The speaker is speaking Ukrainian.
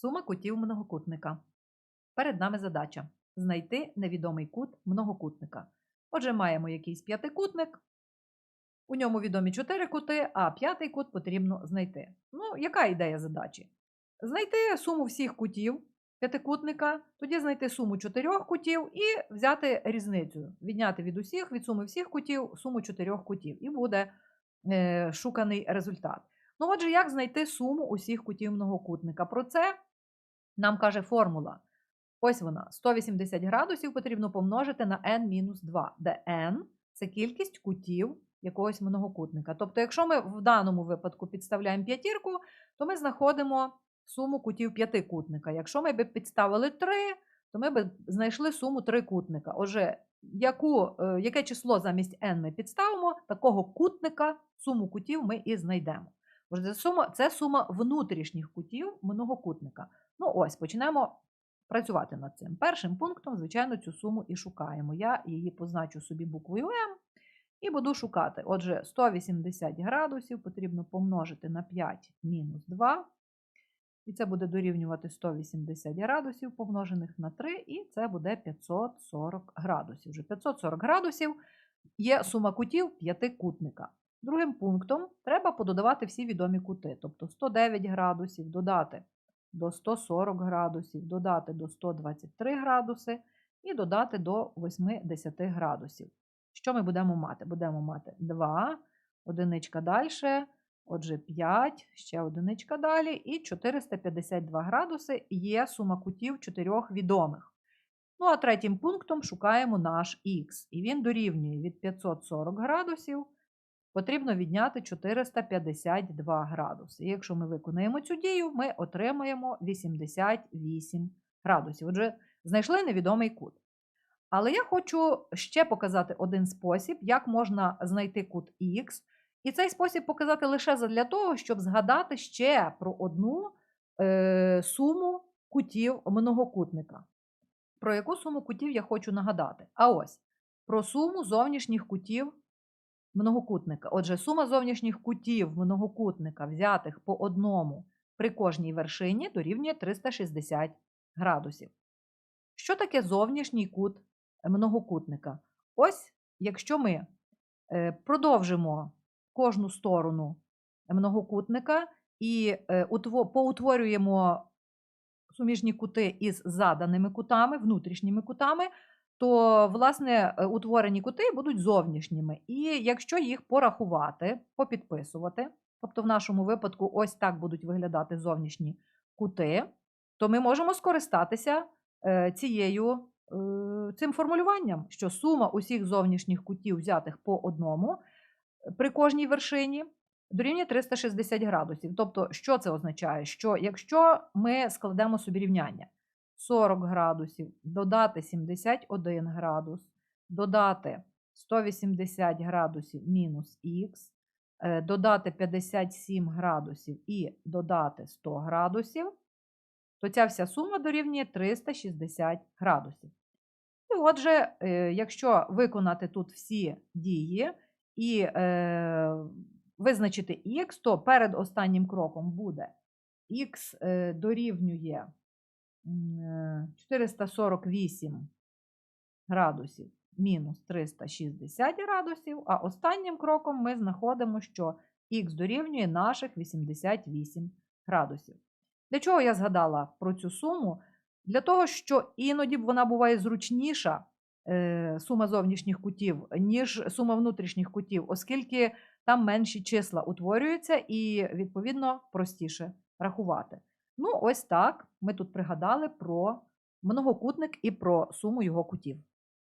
Сума кутів многокутника. Перед нами задача знайти невідомий кут многокутника. Отже, маємо якийсь п'ятикутник. У ньому відомі чотири кути, а п'ятий кут потрібно знайти. Ну, яка ідея задачі? Знайти суму всіх кутів п'ятикутника, тоді знайти суму чотирьох кутів і взяти різницю, відняти від усіх, від суми всіх кутів, суму чотирьох кутів. І буде е, шуканий результат. Ну, отже, як знайти суму усіх кутів многокутника? Про це нам каже формула. Ось вона: 180 градусів потрібно помножити на n-2, де n це кількість кутів якогось многокутника. Тобто, якщо ми в даному випадку підставляємо п'ятірку, то ми знаходимо суму кутів п'ятикутника. Якщо ми б підставили 3, то ми б знайшли суму трикутника. Отже, яку, е, яке число замість n ми підставимо, такого кутника, суму кутів ми і знайдемо. Отже, це сума, це сума внутрішніх кутів многокутника. Ну ось, почнемо працювати над цим. Першим пунктом, звичайно, цю суму і шукаємо. Я її позначу собі буквою М і буду шукати. Отже, 180 градусів потрібно помножити на 5 мінус 2. І це буде дорівнювати 180 градусів, помножених на 3, і це буде 540 градусів. Вже 540 градусів є сума кутів п'ятикутника. Другим пунктом треба пододавати всі відомі кути, тобто 109 градусів додати до 140 градусів, додати до 123 градуси і додати до 80 градусів. Що ми будемо мати? Будемо мати 2, одиничка далі, отже 5, ще одиничка далі, і 452 градуси є сума кутів чотирьох відомих. Ну, а третім пунктом шукаємо наш х, і він дорівнює від 540 градусів потрібно відняти 452 градуси. І якщо ми виконаємо цю дію, ми отримаємо 88 градусів. Отже, знайшли невідомий кут. Але я хочу ще показати один спосіб, як можна знайти кут Х. І цей спосіб показати лише для того, щоб згадати ще про одну е, суму кутів многокутника. Про яку суму кутів я хочу нагадати? А ось про суму зовнішніх кутів многокутника. Отже, сума зовнішніх кутів многокутника, взятих по одному при кожній вершині, дорівнює 360 градусів. Що таке зовнішній кут многокутника? Ось, якщо ми е, продовжимо кожну сторону многокутника і е, поутворюємо суміжні кути із заданими кутами, внутрішніми кутами, то, власне, е, утворені кути будуть зовнішніми. І якщо їх порахувати, попідписувати, тобто в нашому випадку ось так будуть виглядати зовнішні кути, то ми можемо скористатися е, цією, е, цим формулюванням, що сума усіх зовнішніх кутів, взятих по одному при кожній вершині, дорівнює 360 градусів. Тобто, що це означає? Що якщо ми складемо собі рівняння, 40 градусів, додати 71 градус, додати 180 градусів мінус х, е, додати 57 градусів і додати 100 градусів, то ця вся сума дорівнює 360 градусів. І отже, е, якщо виконати тут всі дії і е, визначити х, то перед останнім кроком буде х дорівнює 448 е, градусів мінус 360 градусів, а останнім кроком ми знаходимо, що х дорівнює наших 88 градусів. Для чого я згадала про цю суму? Для того, що іноді вона буває зручніша, е, сума зовнішніх кутів, ніж сума внутрішніх кутів, оскільки там менші числа утворюються і, відповідно, простіше рахувати. Ну, ось так ми тут пригадали про многокутник і про суму його кутів.